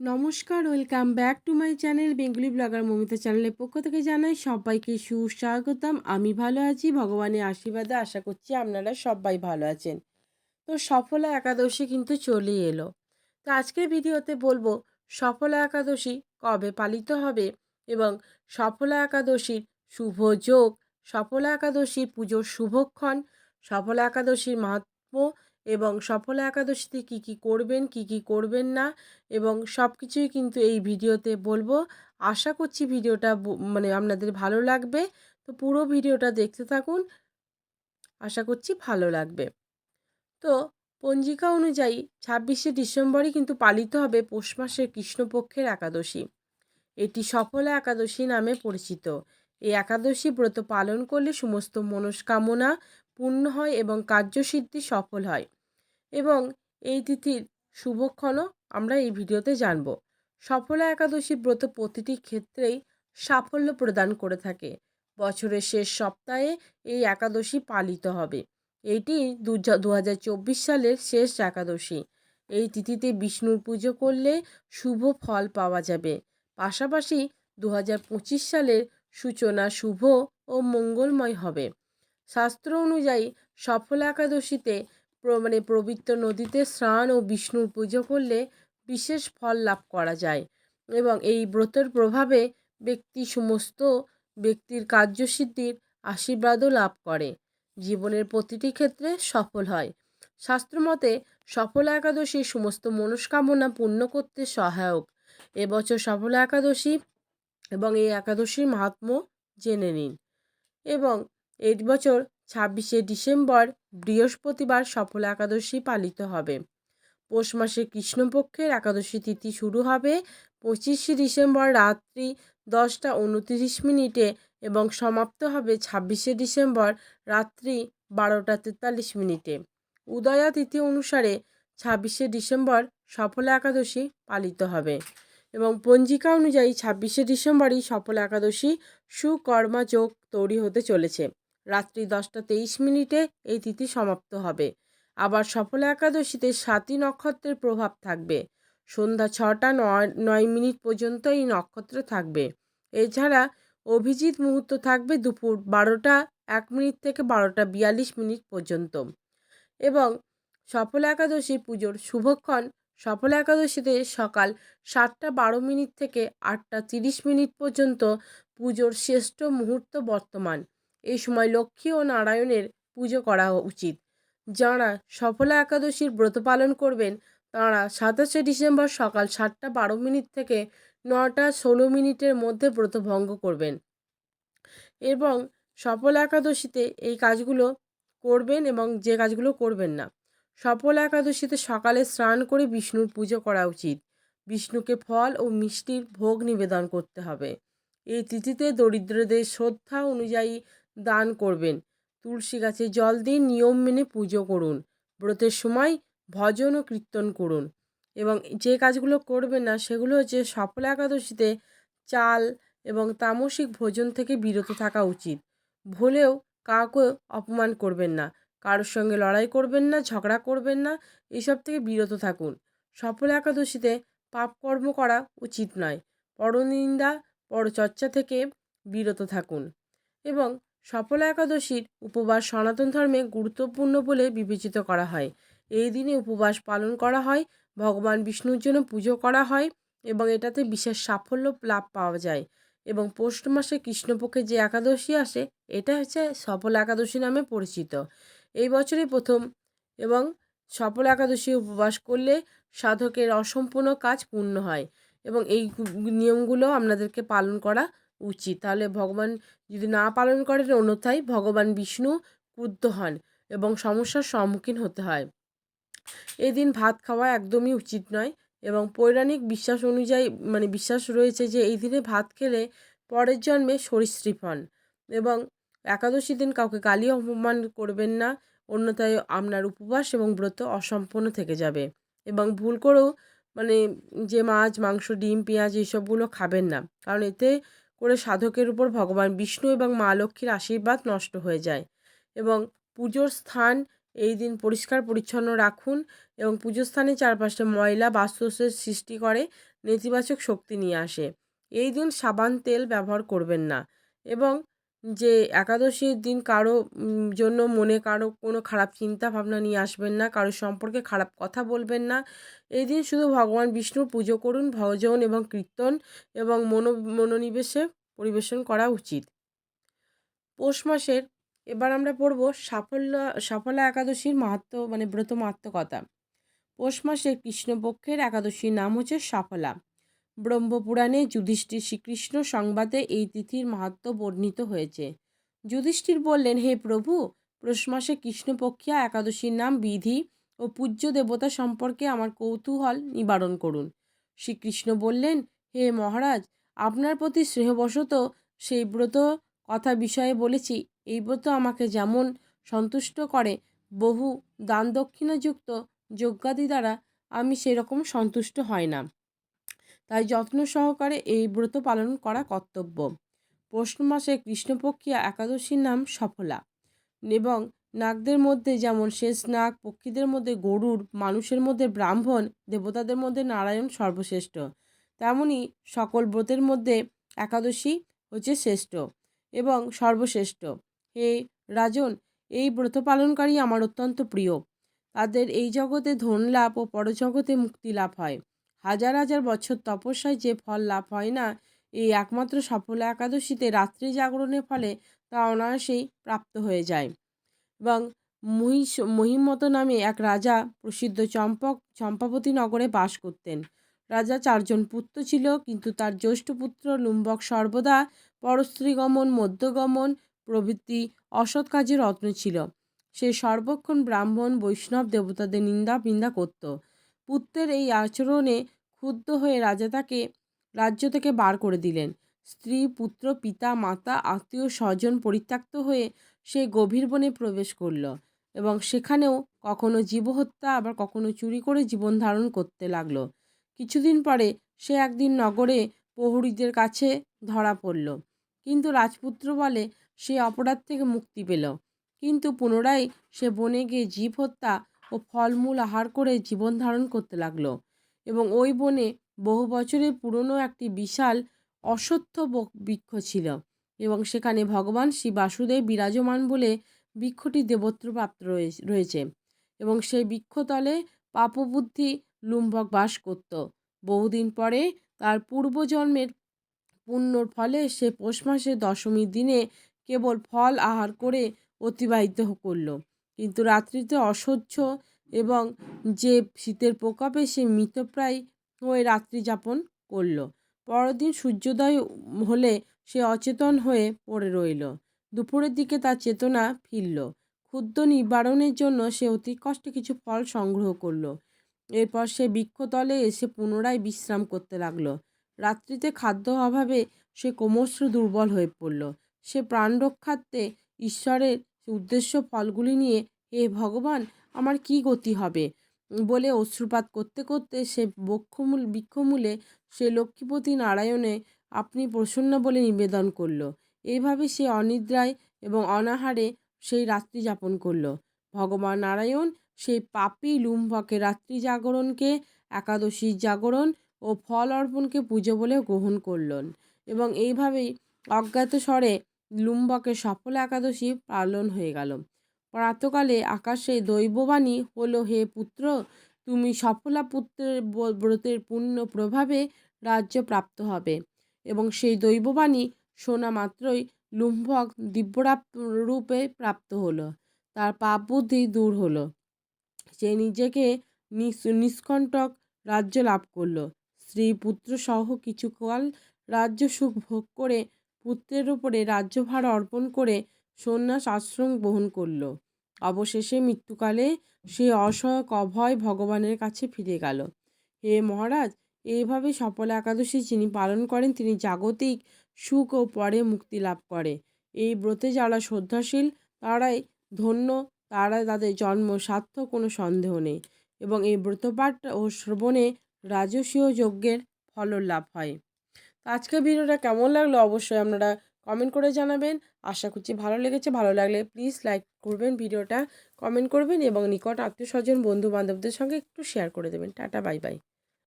নমস্কার, welcome back to my channel Bengali blogger Momita চ্যানেলের পক্ষ থেকে জানাই সবাইকে সুস্বাগতম। আমি ভালো আছি, ভগবানের আশীর্বাদে আশা করছি আপনারা সবাই ভালো আছেন। তো সফলা একাদশী কিন্তু চলে এলো। তো আজকের ভিডিওতে বলব, সফলা একাদশী কবে পালিত হবে এবং সফলা একাদশীর শুভ যোগ, সফলা একাদশীর পুজোর শুভক্ষণ, সফলা একাদশীর মাহাত্ম্য এবং সফলা একাদশীতে কী কী করবেন, কী কী করবেন না এবং সব কিছুই কিন্তু এই ভিডিওতে বলব। আশা করছি ভিডিওটা মানে আপনাদের ভালো লাগবে। তো পুরো ভিডিওটা দেখতে থাকুন। আশা করছি ভালো লাগবে। তো পঞ্জিকা অনুযায়ী ছাব্বিশে ডিসেম্বরই কিন্তু পালিত হবে পৌষ মাসের কৃষ্ণপক্ষের একাদশী। এটি সফলা একাদশী নামে পরিচিত। এই একাদশী ব্রত পালন করলে সমস্ত মনস্কামনা পূর্ণ হয় এবং কার্যসিদ্ধি সফল হয়। এবং এই তিথির শুভক্ষণও আমরা এই ভিডিওতে জানব। সফলা একাদশী ব্রত প্রতিটি ক্ষেত্রেই সাফল্য প্রদান করে থাকে। বছরের শেষ সপ্তাহে এই একাদশী পালিত হবে। এটি দু হাজার চব্বিশ সালের শেষ একাদশী। এই তিথিতে বিষ্ণুর পুজো করলে শুভ ফল পাওয়া যাবে। পাশাপাশি দু হাজার পঁচিশ সালের সূচনা শুভ ও মঙ্গলময় হবে। শাস্ত্র অনুযায়ী সফল একাদশীতে মানে পবিত্র নদীতে স্নান ও বিষ্ণুর পুজো করলে বিশেষ ফল লাভ করা যায় এবং এই ব্রতের প্রভাবে ব্যক্তি সমস্ত ব্যক্তির কার্যসিদ্ধির আশীর্বাদও লাভ করে। জীবনের প্রতিটি ক্ষেত্রে সফল হয়। শাস্ত্রমতে সফল একাদশী সমস্ত মনস্কামনা পূর্ণ করতে সহায়ক। এবছর সফল একাদশী এবং এই একাদশীর মাহাত্ম জেনে নিন। এবং এই বছর ছাব্বিশে ডিসেম্বর বৃহস্পতিবার সফল একাদশী পালিত হবে। পৌষ মাসে কৃষ্ণপক্ষের একাদশী তিথি শুরু হবে পঁচিশে ডিসেম্বর রাত্রি দশটা উনতিরিশ মিনিটে এবং সমাপ্ত হবে ছাব্বিশে ডিসেম্বর রাত্রি বারোটা তেতাল্লিশ মিনিটে। উদয়া তিথি অনুসারে ছাব্বিশে ডিসেম্বর সফল একাদশী পালিত হবে এবং পঞ্জিকা অনুযায়ী ছাব্বিশে ডিসেম্বরই সফল একাদশী সুকর্মা যোগ তৈরি হতে চলেছে। রাত্রি দশটা তেইশ মিনিটে এই তিথি সমাপ্ত হবে। আবার সফল একাদশীতে সাতই নক্ষত্রের প্রভাব থাকবে। সন্ধ্যা ছটা নয় নয় মিনিট পর্যন্ত এই নক্ষত্র থাকবে। এছাড়া অভিজিৎ মুহূর্ত থাকবে দুপুর বারোটা, এক মিনিট থেকে বারোটা বিয়াল্লিশ মিনিট পর্যন্ত। এবং সফল একাদশী পুজোর শুভক্ষণ সফল একাদশীতে সকাল সাতটা বারো মিনিট থেকে আটটা তিরিশ মিনিট পর্যন্ত পুজোর শ্রেষ্ঠ মুহূর্ত বর্তমান। এই সময় লক্ষ্মী ও নারায়ণের পুজো করা উচিত। যাঁরা সফলা একাদশীর ব্রত পালন করবেন, তাঁরা সাতাশে ডিসেম্বর সকাল সাতটা বারো মিনিট থেকে নটা ষোলো মিনিটের মধ্যে ব্রত ভঙ্গ করবেন। এবং সফল একাদশীতে এই কাজগুলো করবেন এবং যে কাজগুলো করবেন না, সফল একাদশীতে সকালে স্নান করে বিষ্ণুর পুজো করা উচিত। বিষ্ণুকে ফল ও মিষ্টির ভোগ নিবেদন করতে হবে। এই তিথিতে দরিদ্রদের শ্রদ্ধা অনুযায়ী দান করবেন। তুলসী গাছে জল দিয়ে নিয়ম মেনে পুজো করুন। ব্রতের সময় ভজন ও কীর্তন করুন। এবং যে কাজগুলো করবেন না, সেগুলো হচ্ছে সফল একাদশীতে চাল এবং তামসিক ভোজন থেকে বিরত থাকা উচিত। ভুলেও কাউকে অপমান করবেন না। কারোর সঙ্গে লড়াই করবেন না, ঝগড়া করবেন না, এসব থেকে বিরত থাকুন। সফল একাদশীতে পাপকর্ম করা উচিত নয়। পরনিন্দা, পরচর্চা থেকে বিরত থাকুন। এবং সফল একাদশীর উপবাস সনাতন ধর্মে গুরুত্বপূর্ণ বলে বিবেচিত করা হয়। এই দিনে উপবাস পালন করা হয়, ভগবান বিষ্ণুর জন্য পুজো করা হয় এবং এটাতে বিশেষ সাফল্য লাভ পাওয়া যায় এবং পৌষ মাসে কৃষ্ণপক্ষে যে একাদশী আসে, এটা হচ্ছে সফল একাদশী নামে পরিচিত। এই বছরে প্রথম এবং সফল একাদশী উপবাস করলে সাধকের অসম্পূর্ণ কাজ পূর্ণ হয় এবং এই নিয়মগুলো আপনাদেরকে পালন করা উচিত। তাহলে ভগবান যদি না পালন করেন অন্যথায় ভগবান বিষ্ণু ক্রুদ্ধ হন এবং সমস্যার সম্মুখীন হতে হয়। এদিন ভাত খাওয়া একদমই উচিত নয় এবং পৌরাণিক বিশ্বাস অনুযায়ী মানে বিশ্বাস রয়েছে যে এই দিনে ভাত খেলে পরের জন্মে সরীসৃপ হন এবং একাদশী দিন কাউকে গালি অপমান করবেন না, অন্যথায় আপনার উপবাস এবং ব্রত অসম্পূর্ণ থেকে যাবে এবং ভুল করেও মানে যে মাছ, মাংস, ডিম, পেঁয়াজ, এইসবগুলো খাবেন না। কারণ এতে করে সাধকের উপর ভগবান বিষ্ণু এবং মা লক্ষ্মীর আশীর্বাদ নষ্ট হয়ে যায় এবং পুজোর স্থান এই দিন পরিষ্কার পরিচ্ছন্ন রাখুন এবং পুজোর স্থানে চারপাশে ময়লা বাস্তুসের সৃষ্টি করে, নেতিবাচক শক্তি নিয়ে আসে। এই দিন সাবান তেল ব্যবহার করবেন না এবং যে একাদশীর দিন কারও জন্য মনে কারও কোনো খারাপ চিন্তা ভাবনা নিয়ে আসবেন না, কারও সম্পর্কে খারাপ কথা বলবেন না। এই দিন শুধু ভগবান বিষ্ণুর পুজো করুন, ভজন এবং কীর্তন এবং মনো, মনোনিবেশে পরিবেশন করা উচিত। পৌষ মাসের এবার আমরা পড়ব সাফল্য সাফল্য একাদশীর মাহাত্ম মানে ব্রত মাহাত্ম কথা পৌষ মাসের কৃষ্ণপক্ষের একাদশীর নাম হচ্ছে সাফলা। ব্রহ্মপুরাণে যুধিষ্ঠির শ্রীকৃষ্ণ সংবাদে এই তিথির মাহাত্ম বর্ণিত হয়েছে। যুধিষ্ঠির বললেন, হে প্রভু, পৌষ মাসে কৃষ্ণপক্ষিয়া একাদশীর নাম বিধি ও পূজ্য দেবতা সম্পর্কে আমার কৌতূহল নিবারণ করুন। শ্রীকৃষ্ণ বললেন, হে মহারাজ, আপনার প্রতি স্নেহবশত সেই ব্রত কথা বিষয়ে বলেছি। এই ব্রত আমাকে যেমন সন্তুষ্ট করে, বহু দান দক্ষিণাযুক্ত যজ্ঞাদি দ্বারা আমি সেরকম সন্তুষ্ট হয় না। তাই যত্ন সহকারে এই ব্রত পালন করা কর্তব্য। পৌষ মাসে কৃষ্ণপক্ষিয়া একাদশীর নাম সফলা এবং নাগদের মধ্যে যেমন শেষ নাগ, পক্ষীদের মধ্যে গরুর, মানুষের মধ্যে ব্রাহ্মণ, দেবতাদের মধ্যে নারায়ণ সর্বশ্রেষ্ঠ। তেমনি সকল ব্রতের মধ্যে একাদশী হচ্ছে শ্রেষ্ঠ এবং সর্বশ্রেষ্ঠ। হে রাজন, এই ব্রত পালনকারী আমার অত্যন্ত প্রিয়। তাদের এই জগতে ধন লাভ ও পরজগতে মুক্তি লাভ হয়। হাজার হাজার বছর তপস্যায় যে ফল লাভ হয় না, এই একমাত্র সফল একাদশীতে রাত্রি জাগরণের ফলে তা অনায়াসেই প্রাপ্ত হয়ে যায়। এবং মহিষ মহিমত নামে এক রাজা প্রসিদ্ধ চম্পক, চম্পাবতী নগরে বাস করতেন। রাজা চারজন পুত্র ছিল, কিন্তু তার জ্যৈষ্ঠ পুত্র লুম্বক সর্বদা পরস্ত্রীগমন, মধ্যগমন প্রভৃতি অসৎ কাজে রত্ন ছিল। সে সর্বক্ষণ ব্রাহ্মণ, বৈষ্ণব দেবতাদের নিন্দা, বিন্দা করত। পুত্রের এই আচরণে ক্ষুব্ধ হয়ে রাজা তাকে রাজ্য থেকে বার করে দিলেন। স্ত্রী, পুত্র, পিতা, মাতা, আত্মীয়, স্বজন পরিত্যক্ত হয়ে সে গভীর বনে প্রবেশ করল এবং সেখানেও কখনো জীবহত্যা, আবার কখনো চুরি করে জীবন ধারণ করতে লাগল। কিছুদিন পরে সে একদিন নগরে প্রহরীদের কাছে ধরা পড়ল। কিন্তু রাজপুত্র বলে, সে অপরাধ থেকে মুক্তি পেল। কিন্তু পুনরায় সে বনে গিয়ে জীব হত্যা ও ফলমূল আহার করে জীবন ধারণ করতে লাগল। এবং ওই বনে বহু বছরের পুরনো একটি বিশাল ব- বৃক্ষ ছিল এবং সেখানে ভগবান শ্রী বাসুদেব বিরাজমান বলে বৃক্ষটি দেবত্র প্রাপ্ত রয়ে- রয়েছে এবং সেই বৃক্ষতলে পাপবুদ্ধি লুম্বক বাস করত। বহুদিন পরে তার পূর্বজন্মের পুণ্যর ফলে সে পৌষ মাসের দশমীর দিনে কেবল ফল আহার করে অতিবাহিত করল। কিন্তু রাত্রিতে অসহ্য এবং যে শীতের প্রকোপে সে মৃতপ্রায় হয়ে রাত্রি যাপন করল। পরদিন সূর্যোদয় হলে সে অচেতন হয়ে পড়ে রইল। দুপুরের দিকে তার চেতনা ফিরল। ক্ষুদ্র নিবারণের জন্য সে অতি কষ্টে কিছু ফল সংগ্রহ করল। এরপর সে বৃক্ষতলে এসে পুনরায় বিশ্রাম করতে লাগল। রাত্রিতে খাদ্য অভাবে সে ক্রমশ দুর্বল হয়ে পড়ল। সে প্রাণ রক্ষার্থে ঈশ্বরের উদ্দেশ্য ফলগুলি নিয়ে হে ভগবান আমার কি গতি হবে? বলে অশ্রুপাত করতে করতে সে বক্ষমূল, বৃক্ষমূলে সে লক্ষ্মীপতি নারায়ণে আপনি প্রসন্ন বলে নিবেদন করল। এইভাবে সে অনিদ্রায় এবং অনাহারে সেই রাত্রি যাপন করল। ভগবান নারায়ণ সেই পাপী লুম্ভকে রাত্রি জাগরণকে, একাদশীর জাগরণ ও ফল অর্পণকে পুজো বলে গ্রহণ করলেন এবং এইভাবেই অজ্ঞাত স্বরে লুম্বকের সফল একাদশী পালন হয়ে গেল। প্রাতকালে আকাশে দৈববাণী হলো, হে পুত্র, তুমি সফলা পুত্রের ব্রতের পূর্ণ প্রভাবে রাজ্য প্রাপ্ত হবে। এবং সেই দৈববাণী শোনা মাত্রই লুম্ভক দিব্যরাপ রূপে প্রাপ্ত হলো, তার পাপ বুদ্ধি দূর হলো। সে নিজেকে নিষ্কণ্টক রাজ্য লাভ করল। স্ত্রী পুত্র সহ কিছুকাল রাজ্য সুখ ভোগ করে পুত্রের উপরে রাজ্যভার অর্পণ করে সন্ন্যাস আশ্রম গ্রহণ করল। অবশেষে মৃত্যুকালে সে অসহায়ক অভয় ভগবানের কাছে ফিরে গেল। হে মহারাজ এইভাবে সফল একাদশী যিনি পালন করেন, তিনি জাগতিক সুখ ও পরে মুক্তি লাভ করে। এই ব্রতে যারা শ্রদ্ধাশীল, তারাই ধন্য, তারা তাদের জন্ম স্বার্থ কোনো সন্দেহ নেই এবং এই ব্রতপাঠ ও শ্রবণে রাজসীয় যজ্ঞের ফল লাভ হয়। তো আজকের ভিডিওটা কেমন লাগল? অবশ্যই আপনারা কমেন্ট করে জানাবেন। আশা করছি ভালো লেগেছে, ভালো লাগলে প্লিজ লাইক করবেন ভিডিওটা কমেন্ট করবেন এবং নিকট আত্মীয় স্বজন বন্ধু বান্ধবদের সঙ্গে একটু শেয়ার করে দেবেন। Tata bye bye